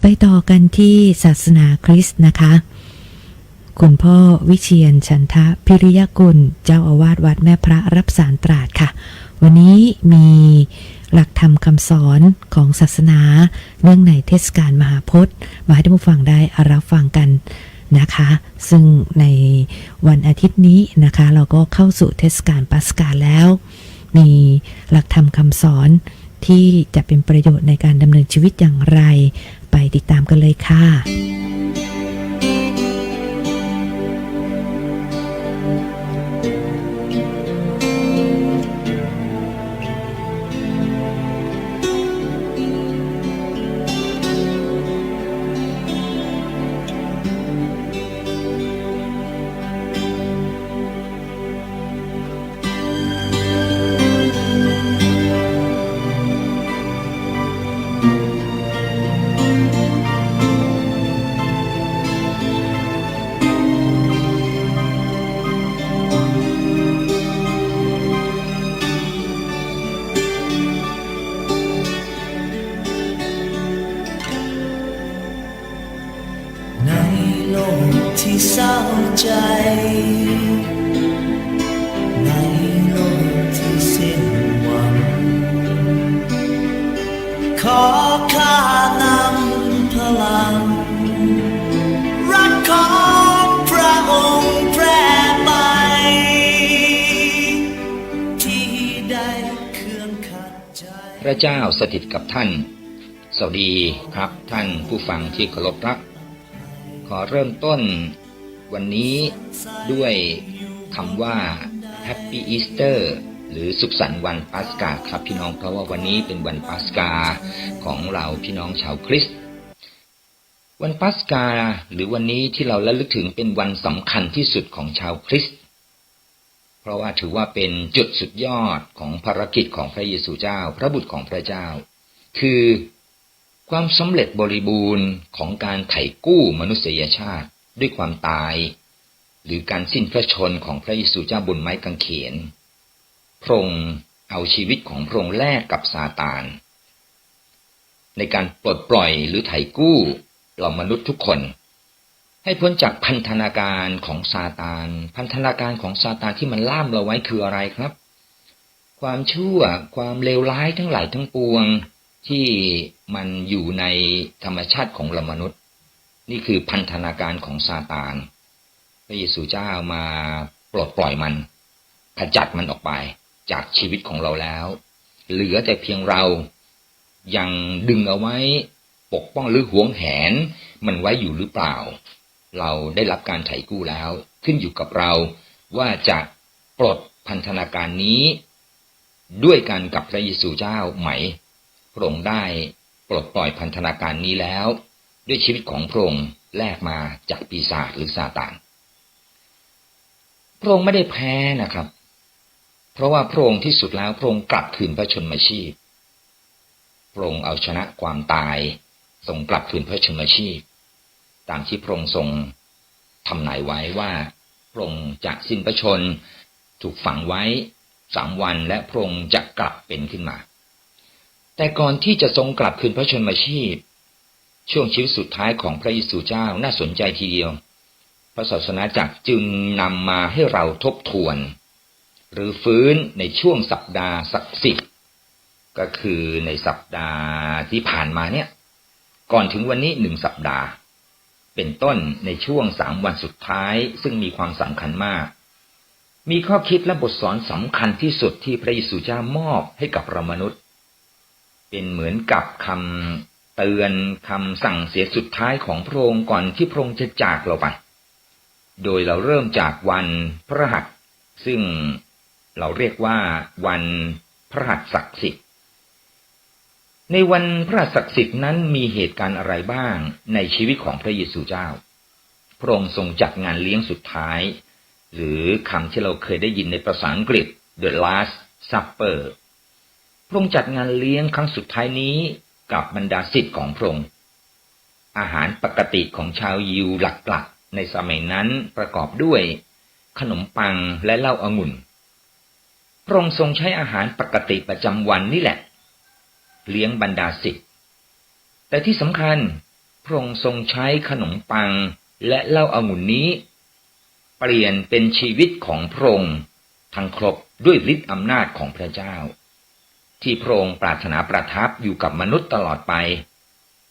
ไปต่อกันที่ศาสนาคริสต์นะคะ คุณพ่อวิเชียนชันทะพิริยกุล เจ้าอาวาสวัดแม่พระรับสารตราดค่ะ วันนี้มีหลักธรรมคำสอนของศาสนา เนื่องในเทศกาลมหาพจน์ มาให้ท่านผู้ฟังได้รับฟังกันนะคะ ซึ่งในวันอาทิตย์นี้นะคะ เราก็เข้าสู่เทศกาลปัสกาแล้ว มีหลักธรรมคำสอนที่จะเป็นประโยชน์ในการดำเนินชีวิตอย่างไร ติดตามกันเลยค่ะ ขอข้านำพลัง รักของพระองค์แพร่ไป ที่ได้เครื่องขัดใจ พระเจ้าสถิตกับท่าน สวัสดีครับท่านผู้ฟังที่เคารพรัก ขอเริ่มต้นวันนี้ด้วยคำว่า Happy Easter หรือสุขสันต์วันปัสกาครับพี่น้องเพราะว่าวันนี้เป็นวันปัสกาของเราพี่น้องชาวคริสต์วันปัสกาหรือวันนี้ที่เราระลึกถึงเป็นวันสำคัญที่สุดของชาวคริสต์เพราะว่าถือว่าเป็นจุดสุดยอดของภารกิจของพระเยซูเจ้า พระบุตรของพระเจ้า คือความสำเร็จบริบูรณ์ของการไถ่กู้มนุษยชาติด้วยความตาย หรือการสิ้นพระชนของพระเยซูเจ้าบนไม้กางเขน พระองค์เอาชีวิตของพระองค์แลกกับซาตาน ในการปลดปล่อยหรือไถ่กู้เรามนุษย์ทุกคน ให้พ้นจากพันธนาการของซาตาน พันธนาการของซาตานที่มันล่ามเราไว้คืออะไรครับ ความชั่วความเลวร้ายทั้งหลายทั้งปวงที่มันอยู่ในธรรมชาติของเรามนุษย์ นี่คือพันธนาการของซาตาน พระเยซูเจ้ามาปลดปล่อยมันขจัดมันออกไป จากชีวิตของเราแล้ว เหลือแต่เพียงเรายังดึงเอาไว้ปกป้องหรือหวงแหน มันไว้อยู่หรือเปล่า เราได้รับการไถ่กู้แล้ว ขึ้นอยู่กับเราว่าจะปลดพันธนาการนี้ ด้วยกันกับพระเยซูเจ้าไหมพระองค์ได้ปลดปล่อยพันธนาการนี้แล้ว ด้วยชีวิตของพระองค์แลกมาจากปีศาจหรือซาตานพระองค์ไม่ได้แพ้นะครับ เพราะว่าพระองค์ที่สุดแล้วพระองค์กลับคืนพระชนมชีพ พระองค์เอาชนะความตายทรงกลับคืนพระชนมชีพ ตามที่พระองค์ทรงทำนายไว้ว่าพระองค์จะสิ้นพระชนถูกฝังไว้สามวันและพระองค์จะกลับเป็นขึ้นมา แต่ก่อนที่จะทรงกลับคืนพระชนมชีพ ช่วงชีวิตสุดท้ายของพระเยซูเจ้าน่าสนใจทีเดียว พระศาสนาจักรจึงนำมาให้เราทบทวน หรือฟื้นในช่วงสัปดาห์ศักดิ์สิทธิ์ก็คือในสัปดาห์ที่ผ่านมาเนี่ย ก่อนถึงวันนี้หนึ่งสัปดาห์ เป็นต้นในช่วงสามวันสุดท้าย ซึ่งมีความสำคัญมาก มีข้อคิดและบทสอนสำคัญที่สุดที่พระเยซูเจ้ามอบให้กับเรามนุษย์ เป็นเหมือนกับคำเตือนคำสั่งเสียสุดท้ายของพระองค์ก่อนที่พระองค์จะจากเราไป โดยเราเริ่มจากวันพระหัสซึ่ง เราเรียกว่าวันพระหัสศักดิ์สิทธิ์ ในวันพระหัสศักดิ์สิทธิ์นั้นมีเหตุการณ์อะไรบ้างในชีวิตของพระเยซูเจ้า พระองค์ทรงจัดงานเลี้ยงสุดท้าย หรือคำที่เราเคยได้ยินในภาษาอังกฤษ The Last Supper พระองค์จัดงานเลี้ยงครั้งสุดท้ายนี้กับบรรดาศิษย์ของพระองค์ อาหารปกติของชาวยิวหลักๆ ในสมัยนั้นประกอบด้วย ขนมปังและเหล้าองุ่น พระองค์ทรงใช้อาหารปกติประจำวันนี่แหละ เลี้ยงบรรดาศิษย์แต่ที่สำคัญพระองค์ทรงใช้ขนมปังและเหล้าอางุ่นนี้ เปลี่ยนเป็นชีวิตของพระองค์ทั้งครบด้วยฤทธิ์อำนาจของพระเจ้า ที่พระองค์ปรารถนาประทับอยู่กับมนุษย์ตลอดไป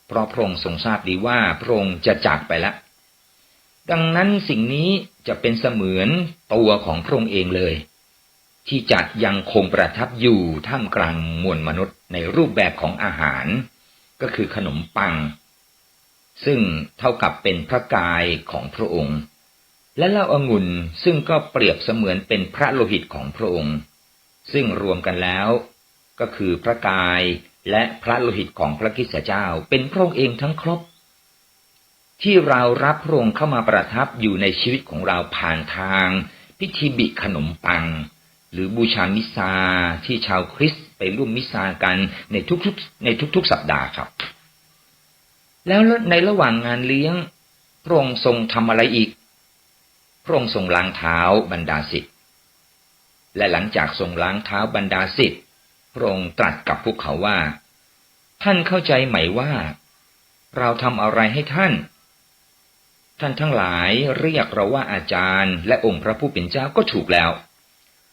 เพราะพระองค์ทรงทราบดีว่าพระองค์จะจากไปแล้วดังนั้นสิ่งนี้จะเป็นเสมือนตัวของพระองค์เองเลย ที่จะยังคงประทับอยู่ท่ามกลางมวลมนุษย์ในรูปแบบของอาหาร ก็คือขนมปัง ซึ่งเท่ากับเป็นพระกายของพระองค์ และเหล้าอางุ่นซึ่งก็เปรียบเสมือนเป็นพระโลหิตของพระองค์ ซึ่งรวมกันแล้ว ก็คือพระกายและพระโลหิตของพระคิสเจ้าเป็นพระองค์เองทั้งครบ ที่เรารับพระองค์เข้ามาประทับอยู่ในชีวิตของเราผ่านทาง พิธีบิขนมปัง หรือบูชามิซาที่ชาวคริสต์ไปร่วมมิซากันในทุกๆในทุกๆ สัปดาห์ครับ แล้วในระหว่างงานเลี้ยงพระองค์ทรงทำอะไรอีก พระองค์ทรงล้างเท้าบรรดาศิษย์และหลังจากทรงล้างเท้าบรรดาศิษย์พระองค์ตรัสกับพวกเขาว่า ท่านเข้าใจไหมว่า เราทำอะไรให้ท่าน ท่านทั้งหลายเรียกเราว่าอาจารย์และองค์พระผู้เป็นเจ้าก็ถูกแล้ว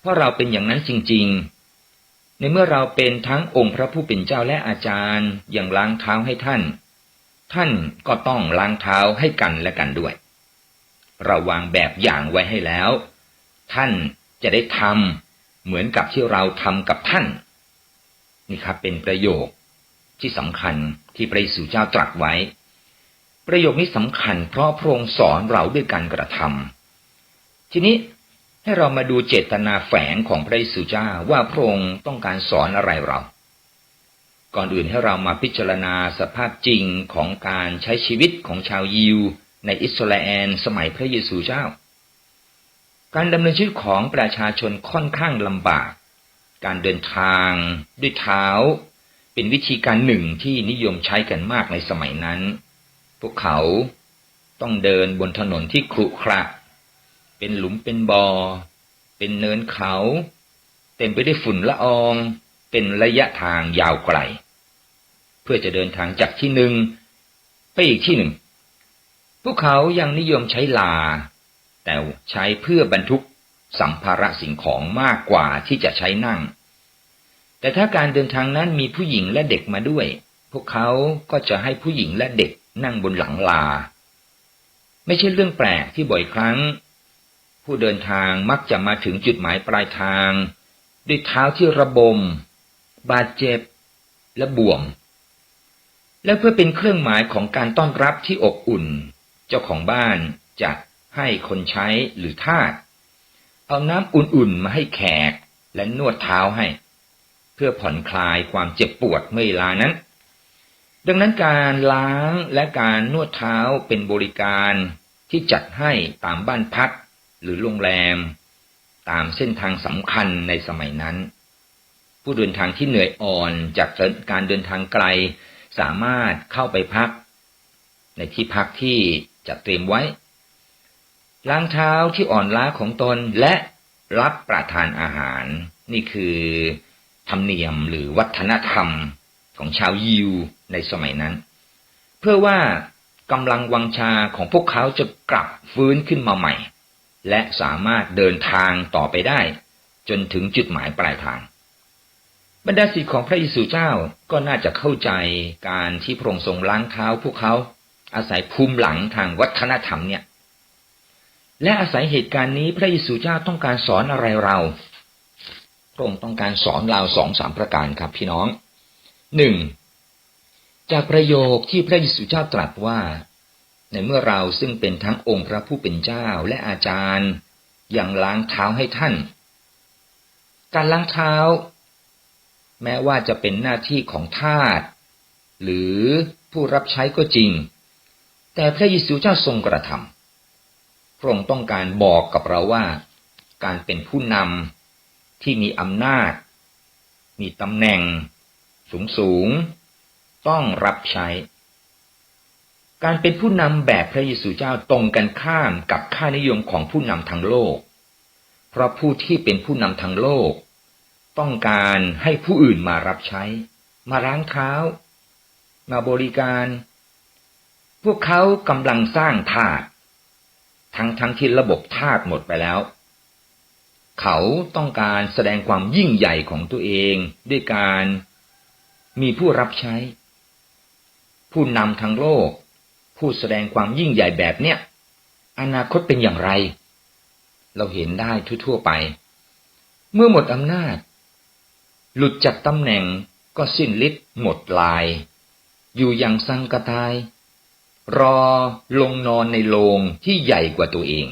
เพราะเราเป็นอย่างนั้นจริง ๆ ในเมื่อเราเป็นทั้งองค์พระผู้เป็นเจ้าและอาจารย์อย่างล้างเท้าให้ท่าน ท่านก็ต้องล้างเท้าให้กันและกันด้วย เราวางแบบอย่างไว้ให้แล้ว ท่านจะได้ทำเหมือนกับที่เราทำกับท่าน นี่ครับเป็นประโยคที่สำคัญที่พระเยซูเจ้าตรัสไว้ ประโยคนี้สำคัญเพราะพระองค์สอนเราด้วยการกระทำทีนี้ ให้เรามาดูเจตนาแฝงของพระเยซูเจ้าว่าพระองค์ต้องการสอนอะไรเรา ก่อนอื่นให้เรามาพิจารณาสภาพจริงของการใช้ชีวิตของชาวยิว ในอิสราเอลสมัยพระเยซูเจ้า การดำเนินชีวิตของประชาชนค่อนข้างลำบาก การเดินทางด้วยเท้า เป็นวิธีการหนึ่งที่นิยมใช้กันมากในสมัยนั้น พวกเขาต้องเดินบนถนนที่ขรุขระ เป็นหลุมเป็นบอ่อ เป็นเนินเขา เต็มไปด้วยฝุ่นละออง เป็นระยะทางยาวไกล เพื่อจะเดินทางจากที่หนึ่งไปอีกที่หนึ่ง พวกเขายังนิยมใช้ลา แต่ใช้เพื่อบรรทุกสัมภาระสิ่งของมากกว่าที่จะใช้นั่ง แต่ถ้าการเดินทางนั้นมีผู้หญิงและเด็กมาด้วย พวกเขาก็จะให้ผู้หญิงและเด็กนั่งบนหลังลา ไม่ใช่เรื่องแปลกที่บ่อยครั้ง ผู้เดินทางมักจะมาถึงจุดหมายปลายทาง ด้วยเท้าที่ระบม บาดเจ็บ และบวม และเพื่อเป็นเครื่องหมายของการต้อนรับที่อบอุ่น เจ้าของบ้านจะให้คนใช้หรือทาสเอาน้ำอุ่นๆมาให้แขกและนวดเท้าให้ เพื่อผ่อนคลายความเจ็บปวดเมื่อเวลานั้น ดังนั้นการล้างและการนวดเท้าเป็นบริการที่จัดให้ตามบ้านพัก หรือโรงแรม ตามเส้นทางสำคัญในสมัยนั้น ผู้เดินทางที่เหนื่อยอ่อนจากการเดินทางไกล สามารถเข้าไปพัก ในที่พักที่จัดเตรียมไว้ ล้างเท้าที่อ่อนล้าของตนและรับประทานอาหาร นี่คือธรรมเนียมหรือวัฒนธรรมของชาวยิวในสมัยนั้น เพื่อว่ากำลังวังชาของพวกเขาจะกลับฟื้นขึ้นมาใหม่ และสามารถเดินทางต่อไปได้ จนถึงจุดหมายปลายทาง บรรดาศิษย์ของพระเยซูเจ้าก็น่าจะเข้าใจการที่พระองค์ทรงล้างเท้าพวกเขา อาศัยภูมิหลังทางวัฒนธรรมเนี่ย และอาศัยเหตุการณ์นี้พระเยซูเจ้าต้องการสอนอะไรเราพระองค์ต้องการสอนเราสองสามประการครับพี่น้องหนึ่งจากประโยคที่พระเยซูเจ้าตรัสว่า ในเมื่อเราซึ่งเป็นทั้งองค์พระผู้เป็นเจ้าและอาจารย์อย่างล้างเท้าให้ท่าน การล้างเท้า แม้ว่าจะเป็นหน้าที่ของทาสหรือผู้รับใช้ก็จริง แต่พระเยซูเจ้าทรงกระทำพระองค์ต้องการบอกกับเราว่า การเป็นผู้นำที่มีอำนาจ มีตำแหน่ง สูงสูง ต้องรับใช้ การเป็นผู้นำแบบพระเยซูเจ้าตรงกันข้ามกับค่านิยมของผู้นำทางโลก เพราะผู้ที่เป็นผู้นำทางโลก ต้องการให้ผู้อื่นมารับใช้ มาล้างเท้า มาบริการ พวกเขากำลังสร้างธาตุทั้งทั้งที่ระบบธาตุหมดไปแล้ว เขาต้องการแสดงความยิ่งใหญ่ของตัวเองด้วยการมีผู้รับใช้ ผู้นำทางโลก ผู้แสดงความยิ่งใหญ่แบบเนี้ยอนาคตเป็นอย่างไร เราเห็นได้ทั่วๆไป เมื่อหมดอำนาจ หลุดจากตำแหน่งก็สิ้นฤทธิ์หมดลาย อยู่อย่างสังกตาย รอลงนอนในโลงที่ใหญ่กว่าตัวเอง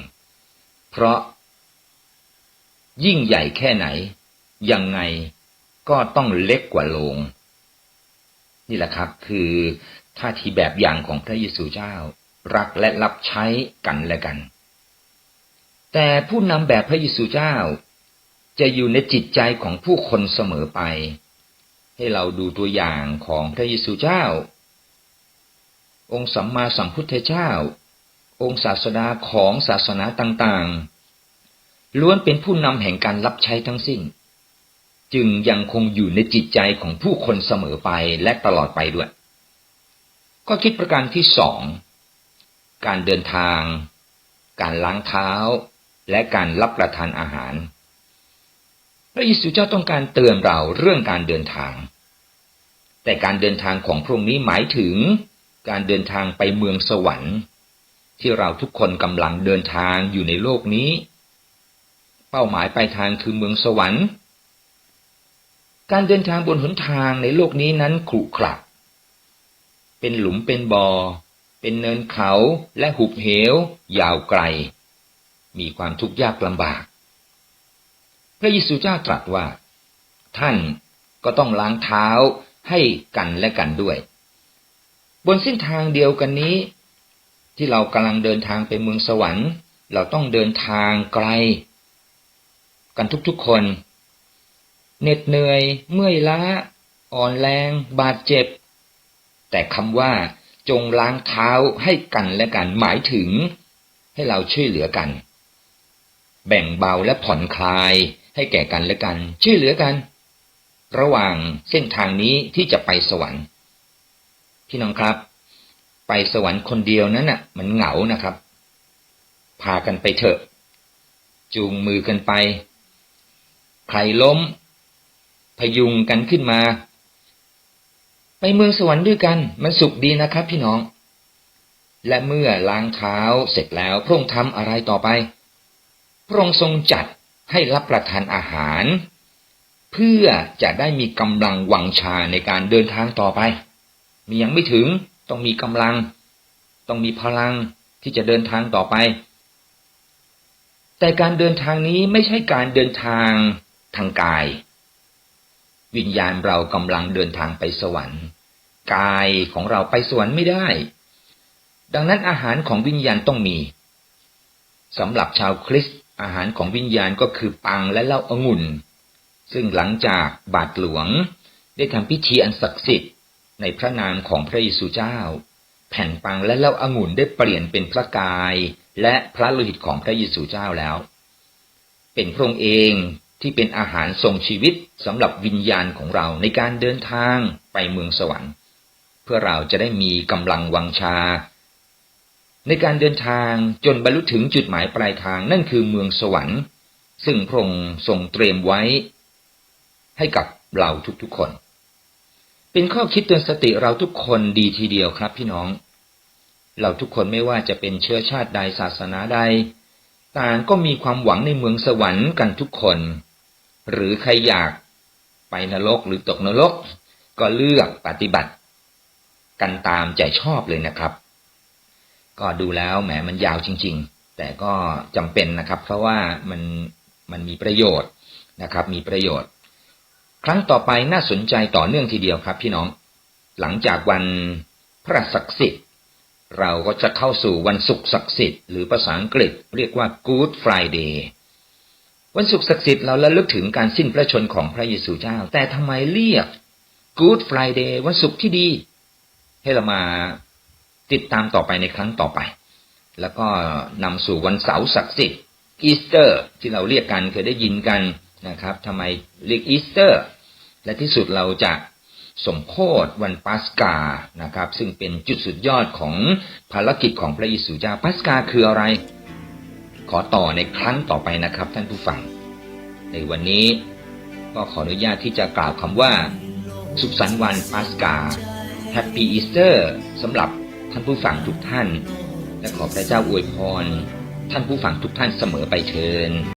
เพราะ ยิ่งใหญ่แค่ไหน ยังไงก็ต้องเล็กกว่าโลง นี่แหละครับ คือ ท่าทีแบบอย่างของพระเยซูเจ้า รักและรับใช้กันและกัน แต่ผู้นำแบบพระเยซูเจ้า จะอยู่ในจิตใจของผู้คนเสมอไป ให้เราดูตัวอย่างของพระเยซูเจ้า องค์สัมมาสัมพุทธเจ้า องค์ศาสดาของศาสนาต่างๆ ล้วนเป็นผู้นำแห่งการรับใช้ทั้งสิ้น จึงยังคงอยู่ในจิตใจของผู้คนเสมอไปและตลอดไปด้วย ก็คิดประการที่สองการเดินทาง การล้างเท้า และการรับประทานอาหาร พระเยซูเจ้าต้องการเตือนเราเรื่องการเดินทาง แต่การเดินทางของพระองค์นี้หมายถึงการเดินทางไปเมืองสวรรค์ ที่เราทุกคนกำลังเดินทางอยู่ในโลกนี้ เป้าหมายปลายทางคือเมืองสวรรค์ การเดินทางบนหนทางในโลกนี้นั้นขรุขระเเป็นหลุมเป็นบอ่อ เป็นเนินเขาและหุบเหว ยาวไกล มีความทุกข์ยากลำบาก พระเยซูเจ้าตรัสว่า ท่านก็ต้องล้างเท้าให้กันและกันด้วย บนเส้นทางเดียวกันนี้ ที่เรากำลังเดินทางไปเมืองสวรรค์ เราต้องเดินทางไกล กันทุกๆคนเหน็ดเหนื่อย เมื่อยล้า อ่อนแรง บาดเจ็บ แต่คำว่า จงล้างเท้าให้กันและกันหมายถึง ให้เราช่วยเหลือกัน แบ่งเบาและผ่อนคลายให้แก่กันและกัน ช่วยเหลือกัน ระหว่างเส้นทางนี้ที่จะไปสวรรค์พี่น้องครับ ไปสวรรค์คนเดียวนั้นน่ะ มันเหงานะครับ พากันไปเถอะ จูงมือกันไป ใครล้ม พยุงกันขึ้นมา ไปเมืองสวรรค์ด้วยกัน มันสุขดีนะครับพี่น้อง และเมื่อล้างเท้าเสร็จแล้วพระองค์ทำอะไรต่อไป พระองค์ทรงจัดให้รับประทานอาหาร เพื่อจะได้มีกำลังวังชาในการเดินทางต่อไป มียังไม่ถึงต้องมีกำลัง ต้องมีพลังที่จะเดินทางต่อไป แต่การเดินทางนี้ไม่ใช่การเดินทางทางกาย วิญญาณเรากำลังเดินทางไปสวรรค์ กายของเราไปสวรรค์ไม่ได้ ดังนั้นอาหารของวิญญาณต้องมีสำหรับชาวคริสต์อาหารของวิญญาณก็คือปังและเหล้าองุ่น ซึ่งหลังจากบาทหลวงได้ทำพิธีอันศักดิ์สิทธิ์ในพระนามของพระเยซูเจ้า แผ่นปังและเหล้าองุ่นได้เปลี่ยนเป็นพระกายและพระโลหิตของพระเยซูเจ้าแล้ว เป็นพระองค์เอง ที่เป็นอาหารทรงชีวิตสำหรับวิญญาณของเราในการเดินทางไปเมืองสวรรค์ เพื่อเราจะได้มีกำลังวังชา ในการเดินทางจนบรรลุถึงจุดหมายปลายทางนั่นคือเมืองสวรรค์ ซึ่งพระองค์ทรงเตรียมไว้ ให้กับเราทุกๆคน เป็นข้อคิดเตือนสติเราทุกคนดีทีเดียวครับพี่น้อง เราทุกคนไม่ว่าจะเป็นเชื้อชาติใดศาสนาใดต่างก็มีความหวังในเมืองสวรรค์กันทุกคน หรือใครอยากไปนรกหรือตกนรก ก็เลือกปฏิบัติ กันตามใจชอบเลยนะครับ ก็ดูแล้วแหมมันยาวจริง ๆ แต่ก็จำเป็นนะครับ เพราะว่ามันมันมีประโยชน์นะครับ มีประโยชน์ ครั้งต่อไปน่าสนใจต่อเนื่องทีเดียวครับ พี่น้อง หลังจากวันพระศักดิ์สิทธิ์เราก็จะเข้าสู่วันศุกร์ศักดิ์สิทธิ์หรือภาษาอังกฤษเรียกว่า Good Friday วันศุกร์ศักดิ์สิทธิ์เราระลึกถึงการสิ้นพระชนของพระเยซูเจ้า แต่ทำไมเรียก Good Friday วันศุกร์ที่ดี ให้เรามาติดตามต่อไปในครั้งต่อไป แล้วก็นำสู่วันเสาร์ศักดิ์สิทธิ์อีสเตอร์ ที่เราเรียกกันเคยได้ยินกันนะครับทำไมเรียกอีสเตอร์ และที่สุดเราจะสมโพธวันปัสกานะครับ ซึ่งเป็นจุดสุดยอดของภารกิจของพระเยซูเจ้าปัสกาคืออะไร ขอต่อในครั้งต่อไปนะครับ ท่านผู้ฟัง ในวันนี้ก็ขออนุญาตที่จะกล่าวคำว่า สุขสันต์วันปัสกาแฮปปี้อีสเตอร์สำหรับท่านผู้ฟังทุกท่าน และขอพระเจ้าอวยพร ท่านผู้ฟังทุกท่านเสมอไปเชิญ